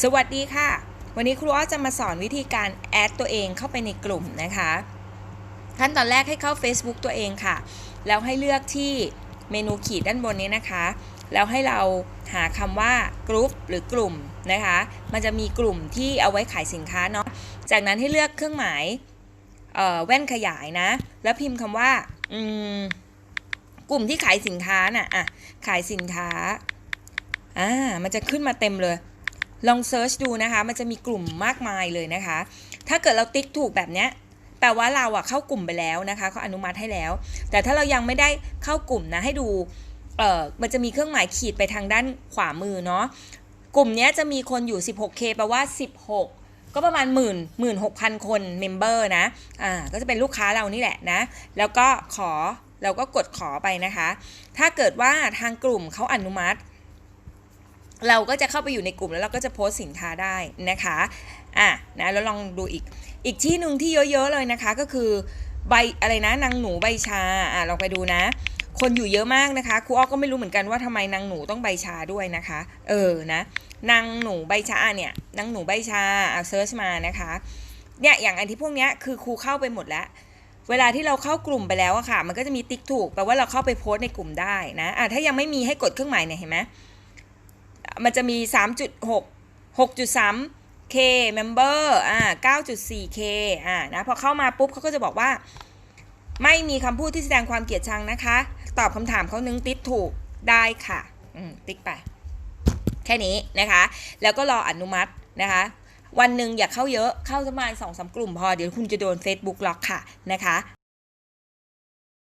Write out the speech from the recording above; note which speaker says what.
Speaker 1: สวัสดีค่ะ วันนี้ครูอ้อจะมาสอนวิธีการแอดตัวเองเข้าไปในกลุ่มนะคะ ขั้นตอนแรกให้เข้า Facebook ตัวเองค่ะ แล้วให้เลือกที่เมนูขีดด้านบนนี้นะคะ แล้วให้เราหาคำว่ากรุ๊ปหรือกลุ่มนะคะ มันจะมีกลุ่มที่เอาไว้ขายสินค้าเนาะ จากนั้นให้เลือกเครื่องหมายเอ่อแว่นขยายนะ แล้วพิมพ์คำว่ากลุ่มที่ขายสินค้าน่ะอะขายสินค้าอ่ามันจะขึ้นมาเต็มเลย ลองเซิร์ชดูนะคะ มันจะมีกลุ่มมากมายเลยนะคะ ถ้าเกิดเราติ๊กถูกแบบเนี้ยแปลว่าเราอะเข้ากลุ่มไปแล้วนะคะเขาอนุมัติให้แล้ว แต่ถ้าเรายังไม่ได้เข้ากลุ่มนะให้ดูเออมันจะมีเครื่องหมายขีดไปทางด้านขวามือเนาะกลุ่มเนี้ยจะมีคนอยู่ 16k แปลว่า 16 ก็ประมาณ1 0 0 0 0 16,000คนเมมเบอร์นะอ่าก็จะเป็นลูกค้าเรานี่แหละนะ แล้วก็ขอเราก็กดขอไปนะคะ ถ้าเกิดว่าทางกลุ่มเขาอนุมัติ เราก็จะเข้าไปอยู่ในกลุ่มแล้วเราก็จะโพสต์สินค้าได้นะคะอะนะแล้วลองดูอีกอีกที่หนึ่งที่เยอะๆเลยนะคะก็คือใบอะไรนะนางหนูใบชาอะลองไปดูนะ คนอยู่เยอะมากนะคะครูอ้อก็ไม่รู้เหมือนกันว่าทำไมนางหนูต้องใบชาด้วยนะคะ เออนะนางหนูใบชาเนี่ยนางหนูใบชาเอาเซิร์ชมานะคะเนี่ยอย่างอันที่พวกเนี้ยคือครูเข้าไปหมดแล้ว เวลาที่เราเข้ากลุ่มไปแล้วอะค่ะ มันก็จะมีติ๊กถูกแปลว่าเราเข้าไปโพสต์ในกลุ่มได้นะอะถ้ายังไม่มีให้กดเครื่องหมายเนี่ยเห็นไหม มันจะมี 3.6 6.3 K member อ่า9.4 K อ่านะพอเข้ามาปุ๊บเขาก็จะบอกว่า ไม่มีคำพูดที่แสดงความเกลียดชังนะคะ ตอบคำถามเขานึงติ๊กถูกได้ค่ะ อืม ติ๊กไป แค่นี้นะคะ แล้วก็รออนุมัตินะคะวันหนึ่งอย่าเข้าเยอะ เข้าประมาณสองสามกลุ่มพอ เดี๋ยวคุณจะโดน Facebook ล็อกค่ะนะคะ